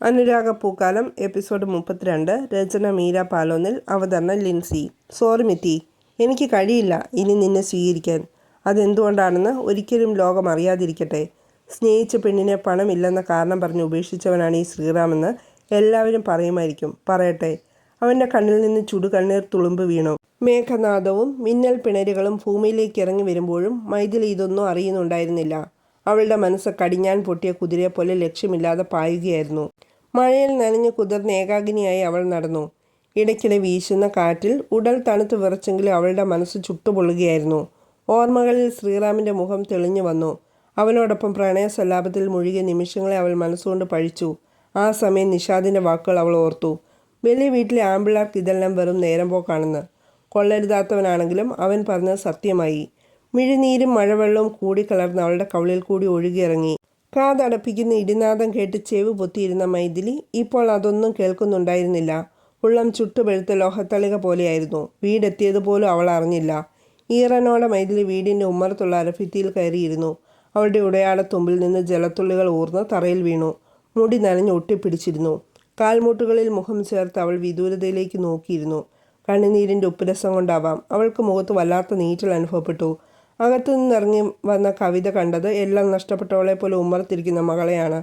അനുരാഗ പൂക്കാലം episode മുപ്പത്തിരണ്ട് രചന മീര പാലോന്നിൽ അവതരണം Lincy. Sorry മിത്തി എനിക്ക് കഴിയില്ല ഇനി നിന്നെ സ്വീകരിക്കാൻ. അതെന്തുകൊണ്ടാണെന്ന് ഒരിക്കലും ലോകം അറിയാതിരിക്കട്ടെ. സ്നേഹിച്ച പെണ്ണിനെ പണമില്ലെന്ന കാരണം പറഞ്ഞ് ഉപേക്ഷിച്ചവനാണ് ഈ ശ്രീറാമെന്ന് എല്ലാവരും പറയുമായിരിക്കും. പറയട്ടെ അവന്റെ കണ്ണിൽ നിന്ന് ചുടു കണ്ണീർ തുളുമ്പ് വീണു. മേഘനാദവും മിന്നൽ പിണരുകളും ഭൂമിയിലേക്ക് ഇറങ്ങി വരുമ്പോഴും മൈഥിലി ഇതൊന്നും അറിയുന്നുണ്ടായിരുന്നില്ല. അവളുടെ മനസ്സ് കടിഞ്ഞാൻ പൊട്ടിയ കുതിരയെ പോലെ ലക്ഷ്യമില്ലാതെ പായുകയായിരുന്നു. മഴയിൽ നനഞ്ഞു കുതിർന്ന് ഏകാഗ്നിയായി അവൾ നടന്നു. ഇടയ്ക്കിടെ വീശുന്ന കാറ്റിൽ ഉടൽ തണുത്ത് വിറച്ചെങ്കിലും അവളുടെ മനസ്സ് ചുട്ടുപൊള്ളുകയായിരുന്നു. ഓർമ്മകളിൽ ശ്രീറാമിന്റെ മുഖം തെളിഞ്ഞു വന്നു. അവനോടൊപ്പം പ്രണയ സല്ലാപത്തിൽ മുഴുകിയ നിമിഷങ്ങളെ അവൾ മനസ്സുകൊണ്ട് പഴിച്ചു. ആ സമയം നിഷാദിന്റെ വാക്കുകൾ അവൾ ഓർത്തു. വലിയ വീട്ടിലെ ആമ്പിള്ളാർക്ക് ഇതെല്ലാം വെറും നേരം പോക്കാണെന്ന് കൊള്ളരുതാത്തവനാണെങ്കിലും അവൻ പറഞ്ഞത് സത്യമായി. മിഴിനീരും മഴവെള്ളവും കൂടിക്കലർന്ന് അവളുടെ കവിളിൽ കൂടി ഒഴുകിയിറങ്ങി. കാതടപ്പിക്കുന്ന ഇടിനാദം കേട്ട് ചെവ് പൊത്തിയിരുന്ന മൈഥിലി ഇപ്പോൾ അതൊന്നും കേൾക്കുന്നുണ്ടായിരുന്നില്ല. ഉള്ളം ചുട്ടുപഴുത്ത ലോഹത്തളിക പോലെയായിരുന്നു. വീടെത്തിയതുപോലും അവൾ അറിഞ്ഞില്ല. ഈറനോടെ മൈഥിലി വീടിന്റെ ഉമ്മറത്തുള്ള അരഭിത്തിയിൽ കയറിയിരുന്നു. അവളുടെ ഉടയാടത്തുമ്പിൽ നിന്ന് ജലത്തുള്ളികൾ ഊർന്ന് തറയിൽ വീണു. മുടി നനഞ്ഞ് ഒട്ടിപ്പിടിച്ചിരുന്നു. കാൽമുട്ടുകളിൽ മുഖം ചേർത്ത് അവൾ വിദൂരതയിലേക്ക് നോക്കിയിരുന്നു. കണ്ണുനീരിന്റെ ഉപ്പുരസം കൊണ്ടാവാം. അവൾക്ക് മുഖത്ത് വല്ലാത്ത നീറ്റൽ അനുഭവപ്പെട്ടു. അകത്തു നിന്നിറങ്ങി വന്ന കവിത കണ്ടത് എല്ലാം നഷ്ടപ്പെട്ടവളെ പോലെ ഉമ്മറത്തിരിക്കുന്ന മകളെയാണ്.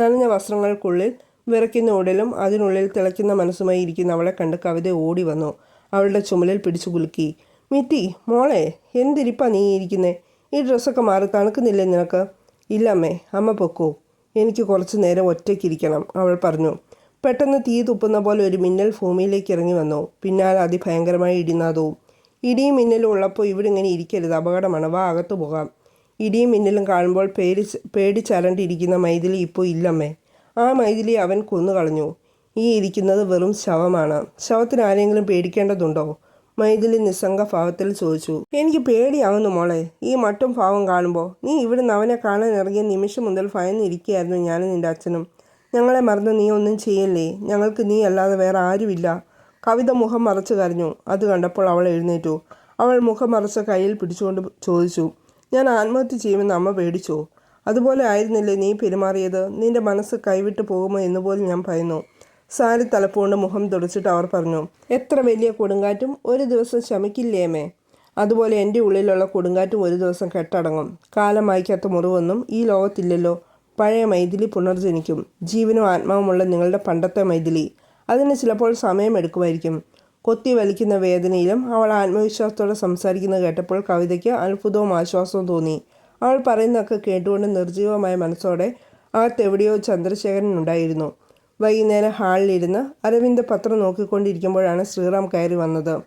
നനഞ്ഞ വസ്ത്രങ്ങൾക്കുള്ളിൽ വിറയ്ക്കുന്ന ഉടലും അതിനുള്ളിൽ തിളയ്ക്കുന്ന മനസ്സുമായി ഇരിക്കുന്ന അവളെ കണ്ട് കവിത ഓടി വന്നു. അവളുടെ ചുമലിൽ പിടിച്ചു കുലുക്കി. മിത്തി മോളെ എന്തിരിപ്പാ നീ ഇരിക്കുന്നേ? ഈ ഡ്രസ്സൊക്കെ മാറി തണുക്കുന്നില്ലേ നിനക്ക്? ഇല്ലമ്മേ അമ്മ പൊക്കോ. എനിക്ക് കുറച്ച് നേരം ഒറ്റയ്ക്കിരിക്കണം അവൾ പറഞ്ഞു. പെട്ടെന്ന് തീ തുപ്പുന്ന പോലെ ഒരു മിന്നൽ ഭൂമിയിലേക്ക് ഇറങ്ങി വന്നു. പിന്നാലെ അതിഭയങ്കരമായി ഇടിനാദവും ഇടിയും മിന്നലും ഉള്ളപ്പോൾ ഇവിടെ ഇങ്ങനെ ഇരിക്കരുത്. അപകടമാണ്. വാ അകത്തു പോകാം. ഇടിയും മിന്നലും കാണുമ്പോൾ പേടി പേടിച്ചരണ്ടിരിക്കുന്ന മൈഥിലി ഇപ്പോൾ ഇല്ലമ്മേ. ആ മൈഥിലി അവൻ കൊന്നുകളഞ്ഞു ഈ ഇരിക്കുന്നത് വെറും ശവമാണ്. ശവത്തിന് ആരെങ്കിലും പേടിക്കേണ്ടതുണ്ടോ? മൈഥിലി നിസ്സംഗ ഭാവത്തിൽ ചോദിച്ചു. എനിക്ക് പേടിയാവുന്നു മോളെ. ഈ മട്ടും ഭാവം കാണുമ്പോൾ നീ ഇവിടുന്ന് അവനെ കാണാൻ ഇറങ്ങിയ നിമിഷം മുതൽ ഭയന്നിരിക്കുകയായിരുന്നു ഞാനും നിന്റെ അച്ഛനും. ഞങ്ങളെ മറന്ന് നീ ഒന്നും ചെയ്യല്ലേ? ഞങ്ങൾക്ക് നീ അല്ലാതെ വേറെ ആരുമില്ല. കവിത മുഖം മറച്ചു കരഞ്ഞു. അത് കണ്ടപ്പോൾ അവൾ എഴുന്നേറ്റു. അവൾ മുഖം മറച്ച കയ്യിൽ പിടിച്ചുകൊണ്ട് ചോദിച്ചു ഞാൻ ആത്മഹത്യ ചെയ്യുമെന്ന് അമ്മ പേടിച്ചോ? അതുപോലെ ആയിരുന്നില്ലേ നീ പെരുമാറിയത്? നിന്റെ മനസ്സ് കൈവിട്ട് പോകുമോ എന്ന് പോലും ഞാൻ ഭയന്നു സാരി തലപ്പുകൊണ്ട് മുഖം തുടച്ചിട്ട് അവർ പറഞ്ഞു എത്ര വലിയ കൊടുങ്കാറ്റും ഒരു ദിവസം ശമിക്കില്ലേമേ അതുപോലെ എന്റെ ഉള്ളിലുള്ള കൊടുങ്കാറ്റും ഒരു ദിവസം കെട്ടടങ്ങും. കാലം വായിക്കാത്ത മുറിവൊന്നും ഈ ലോകത്തില്ലല്ലോ. പഴയ മൈഥിലി പുനർജനിക്കും. ജീവനും ആത്മാവുമുള്ള നിങ്ങളുടെ പണ്ടത്തെ മൈഥിലി. അതിന് ചിലപ്പോൾ സമയമെടുക്കുമായിരിക്കും. കൊത്തി വലിക്കുന്ന വേദനയിലും അവൾ ആത്മവിശ്വാസത്തോടെ സംസാരിക്കുന്നത് കേട്ടപ്പോൾ കവിതയ്ക്ക് അത്ഭുതവും ആശ്വാസവും തോന്നി. അവൾ പറയുന്നതൊക്കെ കേട്ടുകൊണ്ട് നിർജീവമായ മനസ്സോടെ അകത്തെവിടെയോ ചന്ദ്രശേഖരൻ ഉണ്ടായിരുന്നു. വൈകുന്നേരം ഹാളിലിരുന്ന് അരവിന്ദ് പത്രം നോക്കിക്കൊണ്ടിരിക്കുമ്പോഴാണ് ശ്രീറാം കയറി വന്നത്.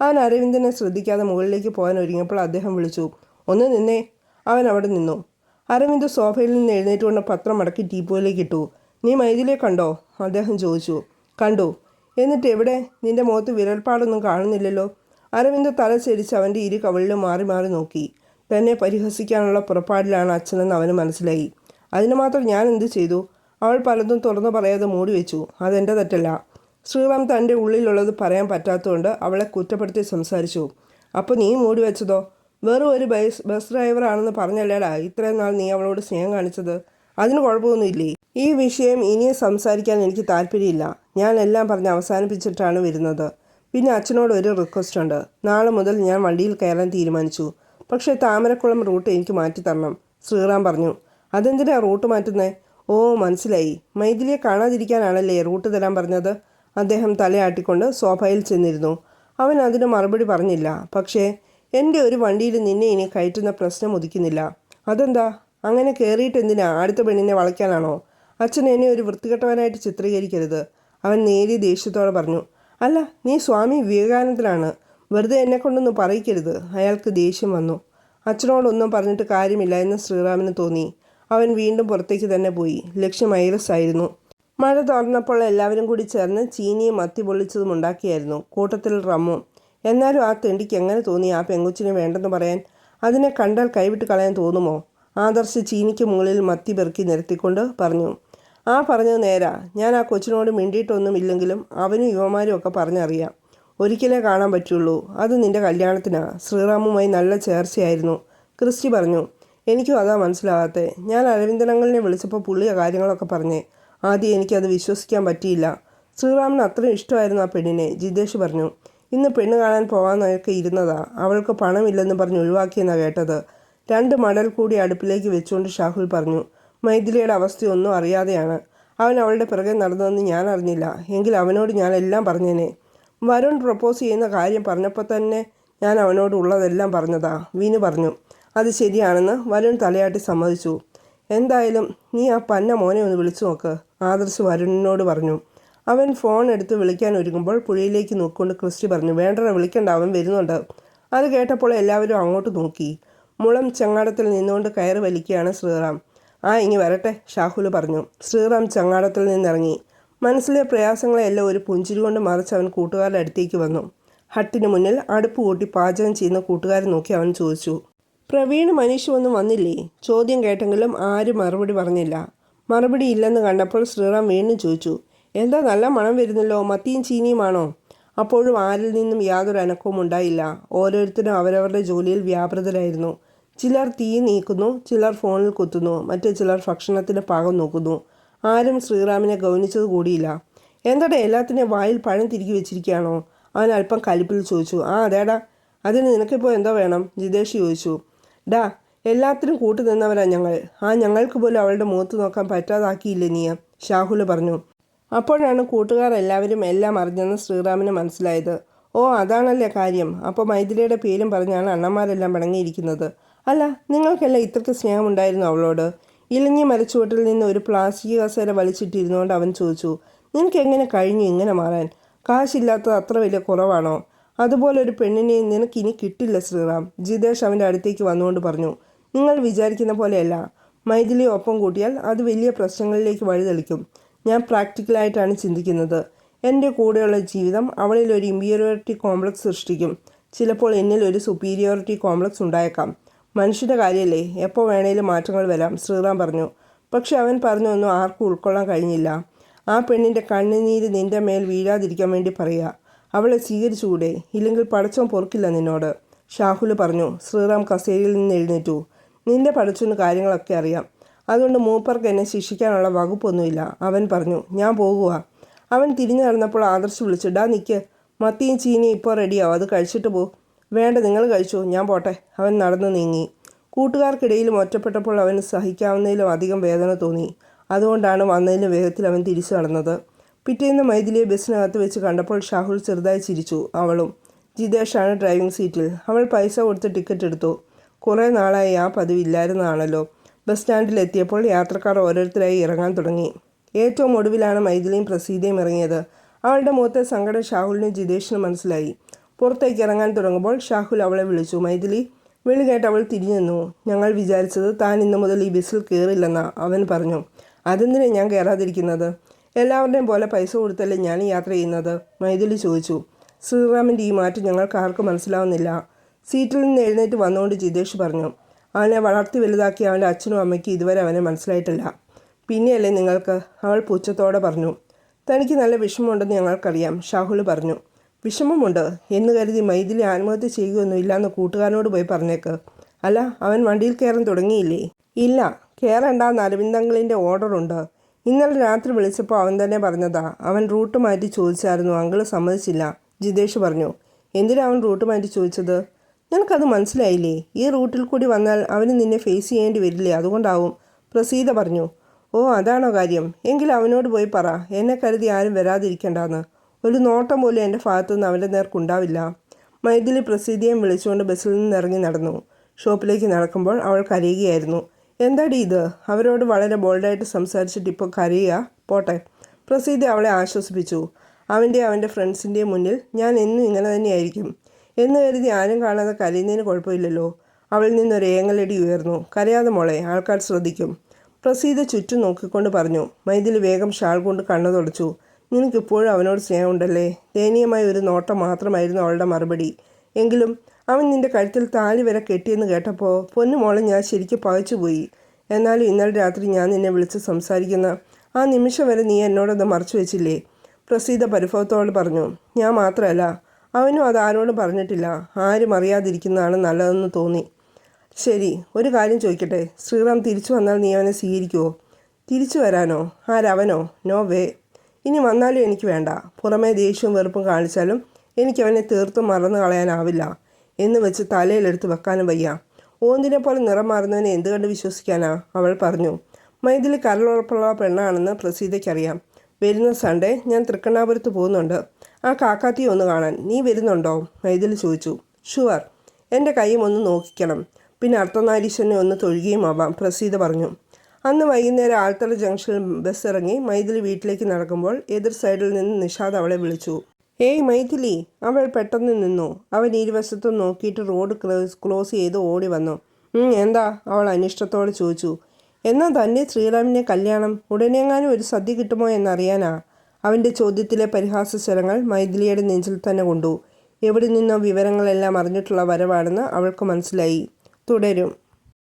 അവൻ അരവിന്ദനെ ശ്രദ്ധിക്കാതെ മുകളിലേക്ക് പോകാൻ ഒരുങ്ങിയപ്പോൾ അദ്ദേഹം വിളിച്ചു ഒന്ന് നിന്നേ. അവൻ അവിടെ നിന്നു. അരവിന്ദ് സോഫയിൽ നിന്ന് എഴുന്നേറ്റുകൊണ്ട് പത്രം അടക്കി ടീപ്പോയിലേക്ക് ഇട്ടു. നീ മൈദിലേ കണ്ടോ? അദ്ദേഹം ചോദിച്ചു. കണ്ടു. എന്നിട്ട് എവിടെ? നിന്റെ മുഖത്ത് വിരൽപ്പാടൊന്നും കാണുന്നില്ലല്ലോ. അരവിന്ദ് തല ചരിച്ച് അവന്റെ ഇരു കവളിലും മാറി മാറി നോക്കി. തന്നെ പരിഹസിക്കാനുള്ള പുറപ്പാടിലാണ് അച്ഛനെന്ന് അവന് മനസ്സിലായി. അതിന് മാത്രം ഞാൻ എന്ത് ചെയ്തു? അവൾ പലതും തുറന്നു പറയാതെ മൂടി വെച്ചു. അതെന്റെ തെറ്റല്ല. ശ്രീറാം തന്റെ ഉള്ളിലുള്ളത് പറയാൻ പറ്റാത്തതുകൊണ്ട് അവളെ കുറ്റപ്പെടുത്തി സംസാരിച്ചു. അപ്പോൾ നീ മൂടി വെച്ചതോ? വെറും ഒരു ബസ് ബസ് ഡ്രൈവറാണെന്ന് പറഞ്ഞല്ലേടാ ഇത്രയും നാൾ നീ അവളോട് സ്നേഹം കാണിച്ചത്? അതിന് കുഴപ്പമൊന്നുമില്ലേ? ഈ വിഷയം ഇനിയും സംസാരിക്കാൻ എനിക്ക് താല്പര്യമില്ല. ഞാൻ എല്ലാം പറഞ്ഞ് അവസാനിപ്പിച്ചിട്ടാണ് വരുന്നത്. പിന്നെ അച്ഛനോട് ഒരു റിക്വസ്റ്റ് ഉണ്ട്. നാളെ മുതൽ ഞാൻ വണ്ടിയിൽ കയറാൻ തീരുമാനിച്ചു. പക്ഷേ താമരക്കുളം റൂട്ട് എനിക്ക് മാറ്റി തരണം. ശ്രീറാം പറഞ്ഞു. അതെന്തിനാ റൂട്ട് മാറ്റുന്നേ? ഓ മനസ്സിലായി. മൈഥിലിയെ കാണാതിരിക്കാനാണല്ലേ റൂട്ട് തരാൻ പറഞ്ഞത്? അദ്ദേഹം തലയാട്ടിക്കൊണ്ട് സോഫയിൽ ചെന്നിരുന്നു. അവൻ അതിന് മറുപടി പറഞ്ഞില്ല. പക്ഷേ എന്റെ ഒരു വണ്ടിയിൽ നിന്നെ ഇനി കയറ്റുന്ന പ്രശ്നം ഉദിക്കുന്നില്ല. അതെന്താ? അങ്ങനെ കയറിയിട്ട് എന്തിനാ? അടുത്ത പെണ്ണിനെ വളയ്ക്കാനാണോ? അച്ഛൻ എന്നെ ഒരു വൃത്തികെട്ടവനായിട്ട് ചിത്രീകരിക്കരുത്. അവൻ നേരിയ ദേഷ്യത്തോടെ പറഞ്ഞു അല്ല നീ സ്വാമി വിവേകാനന്ദനാണ്. വെറുതെ എന്നെ കൊണ്ടൊന്നും പറയിക്കരുത്. അയാൾക്ക് ദേഷ്യം വന്നു. അച്ഛനോടൊന്നും പറഞ്ഞിട്ട് കാര്യമില്ല എന്ന് ശ്രീറാമിന് തോന്നി. അവൻ വീണ്ടും പുറത്തേക്ക് തന്നെ പോയി. ലക്ഷ്യം ഐറസ് ആയിരുന്നു മഴ തുറന്നപ്പോൾ എല്ലാവരും കൂടി ചേർന്ന് ചീനിയും മത്തി പൊള്ളിച്ചതും ഉണ്ടാക്കിയായിരുന്നു. കൂട്ടത്തിൽ റമ്മും. എന്നാലും ആ തെണ്ടിക്ക് എങ്ങനെ തോന്നി ആ പെങ്കുച്ചിനെ വേണ്ടെന്ന് പറയാൻ? അതിനെ കണ്ടാൽ കൈവിട്ട് കളയാൻ തോന്നുമോ? ആദർശ് ചീനിക്ക് മുകളിൽ മത്തി പെറുക്കി നിരത്തിക്കൊണ്ട് പറഞ്ഞു ആ പറഞ്ഞത് നേരാ. ഞാൻ ആ കൊച്ചിനോട് മിണ്ടിയിട്ടൊന്നും ഇല്ലെങ്കിലും അവനും യുവമാരും ഒക്കെ പറഞ്ഞറിയാം. ഒരിക്കലേ കാണാൻ പറ്റുള്ളൂ. അത് നിന്റെ കല്യാണത്തിനാ. ശ്രീറാമുമായി നല്ല ചേർച്ചയായിരുന്നു. ക്രിസ്റ്റി പറഞ്ഞു എനിക്കും അതാ മനസ്സിലാകാത്തേ ഞാൻ അരവിന്ദനങ്ങളിനെ വിളിച്ചപ്പോൾ പുള്ളിയ കാര്യങ്ങളൊക്കെ പറഞ്ഞേ. ആദ്യം എനിക്കത് വിശ്വസിക്കാൻ പറ്റിയില്ല. ശ്രീറാമിന് അത്രയും ഇഷ്ടമായിരുന്നു ആ പെണ്ണിനെ ജിതേഷ് പറഞ്ഞു. ഇന്ന് പെണ്ണ് കാണാൻ പോകാമെന്നൊക്കെ ഇരുന്നതാ. അവൾക്ക് പണമില്ലെന്ന് പറഞ്ഞ് ഒഴിവാക്കിയെന്നാണ് കേട്ടത്. രണ്ട് മടൽ കൂടി അടുപ്പിലേക്ക് വെച്ചുകൊണ്ട് ഷാഹുൽ പറഞ്ഞു മൈഥിലിയുടെ അവസ്ഥയൊന്നും അറിയാതെയാണ് അവൻ അവളുടെ പിറകെ നടന്നതെന്ന് ഞാൻ അറിഞ്ഞില്ല. എങ്കിൽ അവനോട് ഞാൻ എല്ലാം പറഞ്ഞേനെ. വരുൺ പ്രപ്പോസ് ചെയ്യുന്ന കാര്യം പറഞ്ഞപ്പോൾ തന്നെ ഞാൻ അവനോട് ഉള്ളതെല്ലാം പറഞ്ഞതാ. വീനു പറഞ്ഞു അത് ശരിയാണെന്ന് വരുൺ തലയാട്ടി സമ്മതിച്ചു. എന്തായാലും നീ ആ പന്ന മോനെ ഒന്ന് വിളിച്ചു നോക്ക് ആദർശ് വരുണിനോട് പറഞ്ഞു. അവൻ ഫോൺ എടുത്ത് വിളിക്കാൻ ഒരുങ്ങുമ്പോൾ പുഴയിലേക്ക് നോക്കിക്കൊണ്ട് ക്രിസ്റ്റി പറഞ്ഞു വേണ്ടട വിളിക്കണ്ട അവൻ വരുന്നുണ്ട്. അത് കേട്ടപ്പോൾ എല്ലാവരും അങ്ങോട്ട് നോക്കി. മുളം ചങ്ങാടത്തിൽ നിന്നുകൊണ്ട് കയറി വലിക്കുകയാണ് ശ്രീറാം. ആ ഇങ്ങി വരട്ടെ ഷാഹുൽ പറഞ്ഞു. ശ്രീറാം ചങ്ങാടത്തിൽ നിന്നിറങ്ങി. മനസ്സിലെ പ്രയാസങ്ങളെല്ലാം ഒരു പുഞ്ചിരി കൊണ്ട് മറിച്ച് അവൻ കൂട്ടുകാരുടെ അടുത്തേക്ക് വന്നു. ഹട്ടിന് മുന്നിൽ അടുപ്പ് കൂട്ടി പാചകം ചെയ്യുന്ന കൂട്ടുകാരെ നോക്കി അവൻ ചോദിച്ചു പ്രവീണ് മനീഷ് ഒന്നും വന്നില്ലേ? ചോദ്യം കേട്ടെങ്കിലും ആരും മറുപടി പറഞ്ഞില്ല. മറുപടി ഇല്ലെന്ന് കണ്ടപ്പോൾ ശ്രീറാം വീണ്ടും ചോദിച്ചു എന്താ നല്ല മണം വരുന്നല്ലോ? മത്തിയും ചീനിയുമാണോ അപ്പോഴും ആരിൽ നിന്നും യാതൊരു അനക്കവും ഉണ്ടായില്ല. ഓരോരുത്തരും അവരവരുടെ ജോലിയിൽ വ്യാപൃതരായിരുന്നു. ചിലർ തീ നീക്കുന്നു ചിലർ ഫോണിൽ കുത്തുന്നു മറ്റു ചിലർ ഭക്ഷണത്തിന് പാകം നോക്കുന്നു. ആരും ശ്രീറാമിനെ ഗൗനിച്ചത് കൂടിയില്ല. എന്താടാ എല്ലാത്തിന്റെ വായിൽ പഴം തിരികെ വെച്ചിരിക്കുകയാണോ? അവൻ അല്പം കലിപ്പിൽ ചോദിച്ചു. ആ അതേടാ. അതിന് നിനക്കിപ്പോൾ എന്തോ വേണം? ജിതേഷ് ചോദിച്ചു. ഡാ എല്ലാത്തിനും കൂട്ടു നിന്നവരാ ഞങ്ങൾ. ആ ഞങ്ങൾക്ക് പോലും അവളുടെ മുഖത്ത് നോക്കാൻ പറ്റാതാക്കിയില്ലേ നീ? ഷാഹുൽ പറഞ്ഞു. അപ്പോഴാണ് കൂട്ടുകാർ എല്ലാവരും എല്ലാം അറിഞ്ഞെന്ന് ശ്രീറാമിന് മനസ്സിലായത്. ഓ അതാണല്ലേ കാര്യം. അപ്പോൾ മൈഥിലിയുടെ പേരും പറഞ്ഞാണ് അണ്ണന്മാരെല്ലാം പിണങ്ങിയിരിക്കുന്നത്. അല്ല നിങ്ങൾക്കല്ല ഇത്രയ്ക്ക് സ്നേഹമുണ്ടായിരുന്നു അവളോട്? ഇലഞ്ഞി മരച്ചുവട്ടിൽ നിന്ന് ഒരു പ്ലാസ്റ്റിക് കസേര വലിച്ചിട്ടിരുന്നുകൊണ്ട് അവൻ ചോദിച്ചു നിനക്ക് എങ്ങനെ കഴിഞ്ഞു ഇങ്ങനെ മാറാൻ? കാശില്ലാത്തത് അത്ര വലിയ കുറവാണോ? അതുപോലെ ഒരു പെണ്ണിനെ നിനക്ക് ഇനി കിട്ടില്ല ശ്രീറാം. ജിതേഷ് അവന്റെ അടുത്തേക്ക് വന്നുകൊണ്ട് പറഞ്ഞു നിങ്ങൾ വിചാരിക്കുന്ന പോലെയല്ല. മൈഥിലി ഒപ്പം കൂട്ടിയാൽ അത് വലിയ പ്രശ്നങ്ങളിലേക്ക് വഴിതെളിക്കും. ഞാൻ പ്രാക്ടിക്കലായിട്ടാണ് ചിന്തിക്കുന്നത്. എന്റെ കൂടെയുള്ള ജീവിതം അവളിൽ ഒരു ഇമ്പീരിയോറിറ്റി കോംപ്ലക്സ് സൃഷ്ടിക്കും. ചിലപ്പോൾ എന്നിൽ ഒരു സുപ്പീരിയോറിറ്റി കോംപ്ലക്സ് ഉണ്ടായേക്കാം. മനുഷ്യന്റെ കാര്യമല്ലേ എപ്പോൾ വേണേലും മാറ്റങ്ങൾ വരാം ശ്രീറാം പറഞ്ഞു. പക്ഷെ അവൻ പറഞ്ഞൊന്നും ആർക്കും ഉൾക്കൊള്ളാൻ കഴിഞ്ഞില്ല. ആ പെണ്ണിന്റെ കണ്ണുനീര് നിന്റെ മേൽ വീഴാതിരിക്കാൻ വേണ്ടി പറയുക. അവളെ സ്വീകരിച്ചുകൂടെ? ഇല്ലെങ്കിൽ പടച്ചോൻ പൊറുക്കില്ല നിന്നോട്. ഷാഹുൽ പറഞ്ഞു ശ്രീറാം കസേരയിൽ നിന്ന് എഴുന്നേറ്റു. നിന്റെ പടച്ചോന് കാര്യങ്ങളൊക്കെ അറിയാം. അതുകൊണ്ട് മൂപ്പർക്ക് എന്നെ ശിക്ഷിക്കാനുള്ള വകുപ്പൊന്നുമില്ല. അവൻ പറഞ്ഞു ഞാൻ പോകുക അവൻ തിരിഞ്ഞു നടന്നപ്പോൾ ആദർശ് വിളിച്ചു ഡാ നിൽക്ക് മത്തിയും ചീനിയും ഇപ്പോൾ റെഡിയാവും അത് കഴിച്ചിട്ട് പോ. വേണ്ട നിങ്ങൾ കഴിച്ചു. ഞാൻ പോട്ടെ. അവൻ നടന്നു നീങ്ങി. കൂട്ടുകാർക്കിടയിലും ഒറ്റപ്പെട്ടപ്പോൾ അവന് സഹിക്കാവുന്നതിലും അധികം വേദന തോന്നി. അതുകൊണ്ടാണ് വന്നതിന് വേഗത്തിൽ അവൻ തിരിച്ചു നടന്നത്. പിറ്റേന്ന് മൈഥിലിയെ ബസ്സിനകത്ത് വെച്ച് കണ്ടപ്പോൾ ഷാഹുൽ ചെറുതായി ചിരിച്ചു. അവളും ജിതേഷാണ് ഡ്രൈവിംഗ് സീറ്റിൽ. അവൾ പൈസ കൊടുത്ത് ടിക്കറ്റ് എടുത്തു. കുറേ നാളായി ആ പതിവില്ലായിരുന്നതാണല്ലോ ബസ് സ്റ്റാൻഡിൽ എത്തിയപ്പോൾ യാത്രക്കാർ ഓരോരുത്തരായി ഇറങ്ങാൻ തുടങ്ങി. ഏറ്റവും ഒടുവിലാണ് മൈഥിലിയും പ്രസീതയും ഇറങ്ങിയത്. അവളുടെ മുഖത്തെ സങ്കടം ഷാഹുലിനും ജിതേഷിനും മനസ്സിലായി. പുറത്തേക്ക് ഇറങ്ങാൻ തുടങ്ങുമ്പോൾ ഷാഹുൽ അവളെ വിളിച്ചു. മൈഥിലി വിളി കേട്ട് അവൾ തിരിഞ്ഞു നിന്നു. ഞങ്ങൾ വിചാരിച്ചത് താൻ ഇന്നു മുതൽ ഈ ബസ്സിൽ കയറില്ലെന്ന അവൻ പറഞ്ഞു. അതെന്തിനാ ഞാൻ കയറാതിരിക്കുന്നത് എല്ലാവരുടെയും പോലെ പൈസ കൊടുത്തല്ലേ ഞാൻ യാത്ര ചെയ്യുന്നത്? മൈഥിലി ചോദിച്ചു. ശ്രീറാമിന്റെ ഈ മാറ്റം ഞങ്ങൾക്ക് ആർക്കും മനസ്സിലാവുന്നില്ല. സീറ്റിൽ നിന്ന് എഴുന്നേറ്റ് വന്നുകൊണ്ട് ജിതേഷ് പറഞ്ഞു. അവനെ വളർത്തി വലുതാക്കി അവന്റെ അച്ഛനും അമ്മയ്ക്കും ഇതുവരെ അവനെ മനസ്സിലായിട്ടില്ല. പിന്നെയല്ലേ നിങ്ങൾക്ക്? അവൾ പുച്ഛത്തോടെ പറഞ്ഞു. തനിക്ക് നല്ല വിഷമമുണ്ടെന്ന് ഞങ്ങൾക്കറിയാം ഷാഹുൽ പറഞ്ഞു. വിഷമമുണ്ട് എന്ന് കരുതി മൈഥിലി ആത്മഹത്യ ചെയ്യുകയൊന്നുമില്ല എന്ന് കൂട്ടുകാരനോട് പോയി പറഞ്ഞേക്ക്. അല്ല അവൻ വണ്ടിയിൽ കയറാൻ തുടങ്ങിയില്ലേ? ഇല്ല കയറണ്ടെന്ന് അരവിന്ദങ്ങളിന്റെ ഓർഡറുണ്ട്. ഇന്നലെ രാത്രി വിളിച്ചപ്പോൾ അവൻ തന്നെ പറഞ്ഞതാ അവൻ റൂട്ട് മാറ്റി ചോദിച്ചായിരുന്നു അങ്കിൾ സമ്മതിച്ചില്ല. ജിതേഷ് പറഞ്ഞു എന്തിനാ അവൻ റൂട്ട് മാറ്റി ചോദിച്ചത്? നിനക്കത് മനസ്സിലായില്ലേ? ഈ റൂട്ടിൽ കൂടി വന്നാൽ അവന് നിന്നെ ഫേസ് ചെയ്യേണ്ടി വരില്ലേ? അതുകൊണ്ടാവും. പ്രസീത പറഞ്ഞു ഓ അതാണോ കാര്യം? എങ്കിൽ അവനോട് പോയി പറ എന്നെ കരുതി ആരും വരാതിരിക്കണ്ടെന്ന്. ഒരു നോട്ടം പോലും എന്റെ ഭാഗത്തുനിന്ന് അവന്റെ നേർക്കുണ്ടാവില്ല മൈഥിലി പ്രസീതിയെയും വിളിച്ചുകൊണ്ട് ബസ്സിൽ നിന്ന് ഇറങ്ങി നടന്നു. ഷോപ്പിലേക്ക് നടക്കുമ്പോൾ അവൾ കരയുകയായിരുന്നു. എന്താടി ഇത്? അവരോട് വളരെ ബോൾഡായിട്ട് സംസാരിച്ചിട്ട് ഇപ്പോൾ കരയുക? പോട്ടെ. പ്രസീതി അവളെ ആശ്വസിപ്പിച്ചു. അവന്റെ അവന്റെ ഫ്രണ്ട്സിന്റെയും മുന്നിൽ ഞാൻ എന്നും ഇങ്ങനെ തന്നെയായിരിക്കും. എന്ന് കരുതി ആരും കാണാതെ കരയുന്നതിന് കുഴപ്പമില്ലല്ലോ. അവളിൽ നിന്നൊരു ഏങ്ങലടി ഉയർന്നു. കരയാതെ മോളെ ആൾക്കാർ ശ്രദ്ധിക്കും. പ്രസീത ചുറ്റും നോക്കിക്കൊണ്ട് പറഞ്ഞു. മൈതിൽ വേഗം ഷാൾ കൊണ്ട് കണ്ണു തുടച്ചു. നിനക്കിപ്പോഴും അവനോട് സ്നേഹമുണ്ടല്ലേ? ദയനീയമായ ഒരു നോട്ടം മാത്രമായിരുന്നു അവളുടെ മറുപടി. എങ്കിലും അവൻ നിന്റെ കഴുത്തിൽ താലി വരെ കെട്ടിയെന്ന് കേട്ടപ്പോൾ പൊന്നുമോളെ ഞാൻ ശരിക്കും പകച്ചുപോയി എന്നാലും ഇന്നലെ രാത്രി ഞാൻ നിന്നെ വിളിച്ച് സംസാരിക്കുന്ന ആ നിമിഷം വരെ നീ എന്നോടൊന്ന് മറച്ചു വെച്ചില്ലേ? പ്രസീത പരിഭവത്തോട് പറഞ്ഞു ഞാൻ മാത്രമല്ല അവനും അത് ആരോടും പറഞ്ഞിട്ടില്ല. ആരും അറിയാതിരിക്കുന്നതാണ് നല്ലതെന്ന് തോന്നി. ശരി ഒരു കാര്യം ചോദിക്കട്ടെ? ശ്രീറാം തിരിച്ചു വന്നാൽ നീ അവനെ സ്വീകരിക്കുമോ തിരിച്ചു വരാനോ? ആരവനോ? No way. ഇനി വന്നാലും എനിക്ക് വേണ്ട. പുറമേ ദേഷ്യവും വെറുപ്പും കാണിച്ചാലും എനിക്ക് അവനെ തീർത്തും മറന്നു കളയാനാവില്ല. എന്ന് വെച്ച് തലയിലെടുത്ത് വെക്കാനും വയ്യ. ഓന്തിനെ പോലെ നിറം മാറുന്നവനെ എന്ത് കണ്ട് വിശ്വസിക്കാനാ? അവൾ പറഞ്ഞു. മൈഥിലി കരളുറപ്പുള്ള പെണ്ണാണെന്ന് പ്രസീതയ്ക്കറിയാം. വരുന്ന സൺഡേ ഞാൻ തൃക്കണ്ണാപുരത്ത് പോകുന്നുണ്ട്. ആ കാക്കാത്തി ഒന്ന് കാണാൻ. നീ വരുന്നുണ്ടോ? മൈഥിലി ചോദിച്ചു. ഷുവർ. എന്റെ കൈയും ഒന്ന് നോക്കിക്കണം. പിന്നെ അർത്ഥനാരീശ്വരനെ ഒന്ന് തൊഴുകയും ആവാം പ്രസീത പറഞ്ഞു. അന്ന് വൈകുന്നേരം ആൽത്തറ ജംഗ്ഷനിൽ ബസ് ഇറങ്ങി മൈഥിലി വീട്ടിലേക്ക് നടക്കുമ്പോൾ എതിർ സൈഡിൽ നിന്ന് നിഷാദ് അവളെ വിളിച്ചു. ഏയ് മൈഥിലി അവൾ പെട്ടെന്ന് നിന്നു. അവൻ ഇരുവശത്തും നോക്കിയിട്ട് റോഡ് ക്ലോസ് ക്ലോസ് ചെയ്ത് ഓടി വന്നു. എന്താ? അവൾ അനിഷ്ടത്തോടെ ചോദിച്ചു. എന്നാൽ തന്നെ ശ്രീറാമിന്റെ കല്യാണം? ഉടനെങ്ങാനും ഒരു സദ്യ കിട്ടുമോ എന്നറിയാനാ? അവന്റെ ചോദ്യത്തിലെ പരിഹാസ സ്വരങ്ങൾ മൈഥിലിയുടെ നെഞ്ചിൽ തന്നെ കൊണ്ടു. എവിടെ നിന്നോ വിവരങ്ങളെല്ലാം അറിഞ്ഞിട്ടുള്ള വരവാണെന്ന് അവൾക്ക് മനസ്സിലായി. തുടരും.